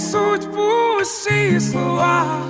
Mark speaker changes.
Speaker 1: Несуть пусті слова.